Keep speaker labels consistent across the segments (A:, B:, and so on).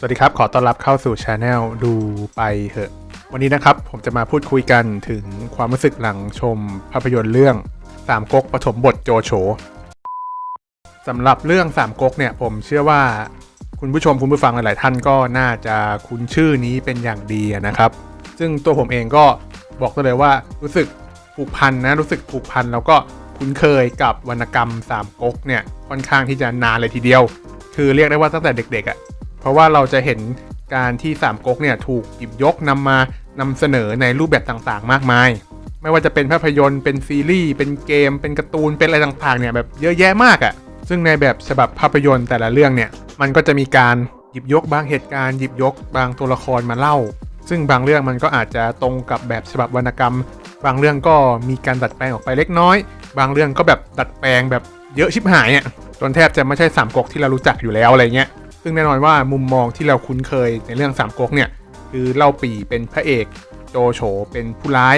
A: สวัสดีครับ ขอต้อนรับเข้าสู่ช anel ดูไปเหอะ วันนี้นะครับผมจะมาพูดคุยกันถึงความรู้สึกหลังชมภาพยนตร์เรื่องสามก๊กปฐมบทโจโฉสำหรับเรื่องสามก๊กเนี่ยผมเชื่อว่าคุณผู้ชมคุณผู้ฟังหลาย ๆ ท่านก็น่าจะคุ้นชื่อนี้เป็นอย่างดีนะครับ ซึ่งตัวผมเองก็บอกได้เลยว่ารู้สึกผูกพันนะรู้สึกผูกพันแล้วก็คุ้นเคยกับวรรณกรรมสามก๊กเนี่ยค่อนข้างที่จะนานเลยทีเดียว คือเรียกได้ว่าตั้งแต่เด็กๆอะ่ะ เพราะว่าเราจะเห็นการที่สามก๊กเนี่ยถูกหยิบยกนำมานำเสนอในรูปแบบต่างๆ มากมาย ไม่ว่าจะเป็นภาพยนตร์เป็นซีรีส์เป็นเกม เป็นการ์ตูนเป็นอะไรต่างๆเนี่ยแบบเยอะแยะมากอะ่ะซึ่งในแบบฉบับภาพยนตร์แต่ละเรื่องเนี่ยมันก็จะมีการหยิบยกบางเหตุการณ์หยิบยกบางตัวละครมาเล่า ซึ่งบางเรื่องมันก็อาจจะตรงกับแบบฉบับวรรณกรรม บางเรื่องก็มีการดัดแปลงออกไปเล็กน้อย บางเรื่องก็แบบดัดแปลงแบบเยอะชิบหายอะจนแทบจะไม่ใช่สามก๊กที่เรารู้จักอยู่แล้วอะไรเงี้ย ซึ่งแน่นอนว่ามุมมองที่เราคุ้นเคยในเรื่องสามก๊กเนี่ยคือเล่าปีเป็นพระเอก โจโฉเป็นผู้ร้าย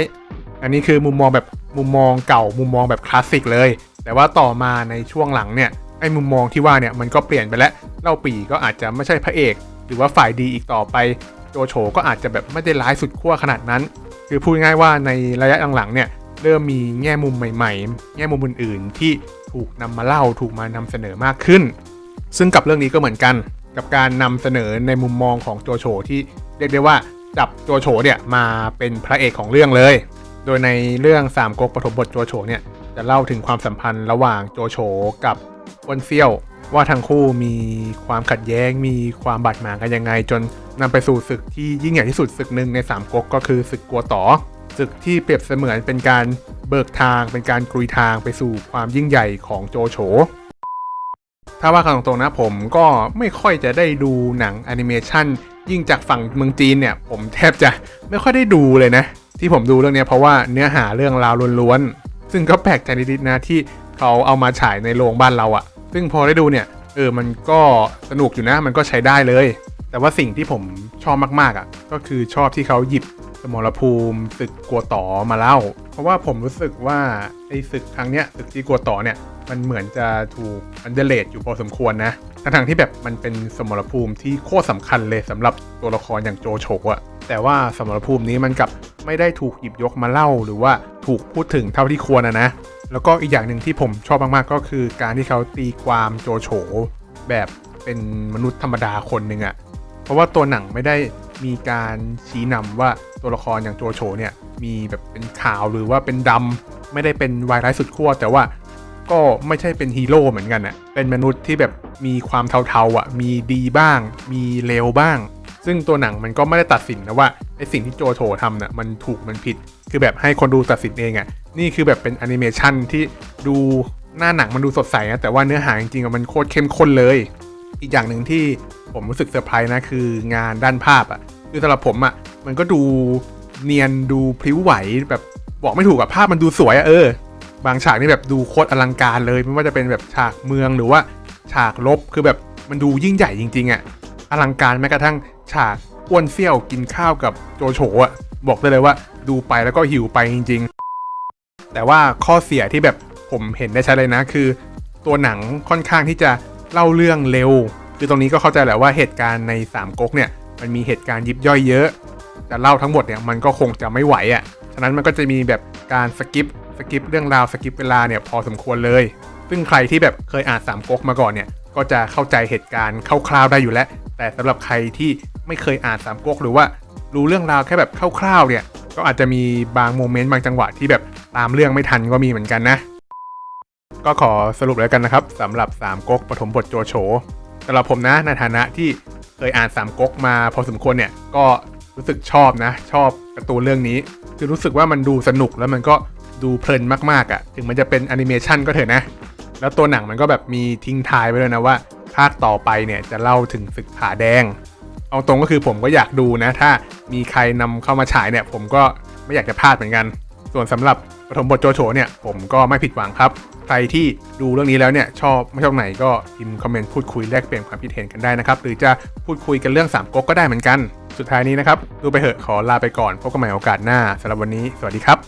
A: อันนี้คือมุมมองแบบมุมมองเก่ามุมมองแบบคลาสสิกเลย แต่ว่าต่อมาในช่วงหลังเนี่ยไอ้มุมมองที่ว่าเนี่ยมันก็เปลี่ยนไปแล้วเล่าปีก็อาจจะไม่ใช่พระเอก หรือว่าฝ่ายดีอีกต่อไป โจโฉก็อาจจะแบบไม่ได้ร้ายสุดขั้วขนาดนั้น คือพูดง่ายว่าในระยะหลังๆเนี่ยเริ่มมีแง่มุมใหม่ๆ แง่มุมอื่นๆ ที่ถูกนำมาเล่าถูกมานำเสนอมากขึ้น ซึ่งกับเรื่องนี้ก็เหมือนกัน กับการนำเสนอในมุมมองของโจโฉที่เรียกได้ว่าจับโจโฉเนี่ยมาเป็นพระเอกของเรื่องเลย โดยในเรื่องสามก๊กปฐมบทโจโฉเนี่ยจะเล่าถึงความสัมพันธ์ระหว่างโจโฉกับอ้วนเซี่ยว ว่าทั้งคู่มีความขัดแย้ง มีความบาดหมางกันยังไง จนนำไปสู่ศึกที่ยิ่งใหญ่ที่สุดศึกหนึ่งในสามก๊กก็คือศึกกัวต่อศึกที่เปรียบเสมือนเป็นการเบิกทางเป็นการกรุยทางไปสู่ความยิ่งใหญ่ของโจโฉ ถ้าว่ากันตรงๆนะผมก็ไม่ค่อยจะได้ดูหนังแอนิเมชันยิ่งจากฝั่งเมืองจีนเนี่ย ผมแทบจะไม่ค่อยได้ดูเลยนะ ที่ผมดูเรื่องนี้เพราะว่าเนื้อหาเรื่องราวล้วนๆ ซึ่งก็แปลกใจนิดๆนะที่เขาเอามาฉายในโรงบ้านเราอะซึ่งพอได้ดูเนี่ยเออมันก็สนุกอยู่นะมันก็ใช้ได้เลย แต่ว่าสิ่งที่ผมชอบมากๆอะ ก็คือชอบที่เขาหยิบสมรภูมิศึกกัวต่อมาเล่า เพราะว่าผมรู้สึกว่าไอ้ศึกครั้งเนี้ยศึกที่กัวต่อเนี่ย มันเหมือนจะถูกอันเดเลตอยู่พอสมควรนะทั้งๆที่แบบมันเป็นสมรภูมิที่โคตรสำคัญเลยสำหรับตัวละครอย่างโจโฉอะแต่ว่าสมรภูมินี้มันกับไม่ได้ถูกหยิบยกมาเล่า หรือว่าถูกพูดถึงเท่าที่ควรนะนะ แล้วก็อีกอย่างหนึ่งที่ผมชอบมากๆก็คือการที่เขาตีความโจโฉแบบเป็นมนุษย์ธรรมดาคนหนึ่งอะเพราะว่าตัวหนังไม่ได้มีการชี้นำว่าตัวละครอย่างโจโฉเนี่ยมีแบบเป็นขาวหรือว่าเป็นดำไม่ได้เป็นวายร้ายสุดขั้วแต่ว่า ก็ไม่ใช่เป็นฮีโร่เหมือนกันอะเป็นมนุษย์ที่แบบมีความเทาๆอะมีดีบ้าง มีเลวบ้าง ซึ่งตัวหนังมันก็ไม่ได้ตัดสินนะว่าไอสิ่งที่โจโฉทำเนี่ยมันถูกมันผิด คือแบบให้คนดูตัดสินเองอะนี่คือแบบเป็นแอนิเมชันที่ดูหน้าหนังมันดูสดใสนะแต่ว่าเนื้อหาจริงๆมันโคตรเข้มข้นเลย อีกอย่างหนึ่งที่ผมรู้สึกเซอร์ไพรส์นะคืองานด้านภาพอะคือสำหรับผมอะมันก็ดูเนียนดูพลิ้วไหวแบบบอกไม่ถูกอะภาพมันดูสวยอะเออ บางฉากนี่แบบดูโคตรอลังการเลย ไม่ว่าจะเป็นแบบฉากเมืองหรือว่าฉากลบคือแบบมันดูยิ่งใหญ่จริงๆอะ่ะอลังการแม้กระทั่งฉากอ้วนเซี่ยวกินข้าวกับโจโฉอะ่ะบอกได้เลยว่าดูไปแล้วก็หิวไปจริง ๆ แต่ว่าข้อเสียที่แบบผมเห็นได้ชัดเลยนะ คือ ตัวหนังค่อนข้างที่จะเล่าเรื่องเร็ว คือตรงนี้ก็เข้าใจแหละว่าเหตุการณ์ในสามก๊กเนี่ยมันมีเหตุการณ์ยิบย่อยเยอะจะเล่าทั้งหมดเนี่ยมันก็คงจะไม่ไหวอะ่ะฉะนั้นมันก็จะมีแบบการสกิป สกิปเรื่องราวสกิปเวลาเนี่ยพอสมควรเลย ซึ่งใครที่แบบเคยอ่านสามก๊กมาก่อนเนี่ยก็จะเข้าใจเหตุการณ์คร่าวๆได้อยู่แล้ว แต่สำหรับใครที่ไม่เคยอ่านสามก๊กหรือว่ารู้เรื่องราวแค่แบบคร่าวๆเนี่ยก็อาจจะมีบางโมเมนต์บางจังหวะที่แบบตามเรื่องไม่ทันก็มีเหมือนกันนะ ก็ขอสรุปแล้วกันนะครับสำหรับสามก๊กปฐมบทโจโฉสำหรับผมนะในฐานะที่เคยอ่านสามก๊กมาพอสมควรเนี่ยก็รู้สึกชอบนะ ชอบการ์ตูนเรื่องนี้ คือรู้สึกว่ามันดูสนุกแล้วมันก็ ดูเพลินมากๆอะ่ะ ถึงมันจะเป็นแอนิเมชันก็เถอะนะ แล้วตัวหนังมันก็แบบมีทิ้งท้ายไว้เลยนะว่า ภาคต่อไปเนี่ยจะเล่าถึงศึกผาแดง เอาตรงก็คือผมก็อยากดูนะ ถ้ามีใครนำเข้ามาฉายเนี่ย ผมก็ไม่อยากจะพลาดเหมือนกัน ส่วนสำหรับปฐมบทโจโฉเนี่ย ผมก็ไม่ผิดหวังครับ ใครที่ดูเรื่องนี้แล้วเนี่ยชอบไม่ชอบไหนก็พิมพ์คอมเมนต์พูดคุยแลกเปลี่ยนความคิดเห็นกันได้นะครับ หรือจะพูดคุยกันเรื่องสามก๊กก็ได้เหมือนกัน สุดท้ายนี้นะครับดูไปเหอะขอลาไปก่อนพบกันใหม่โอกาสหน้าสำหรับวันนี้ สวัสดีครับ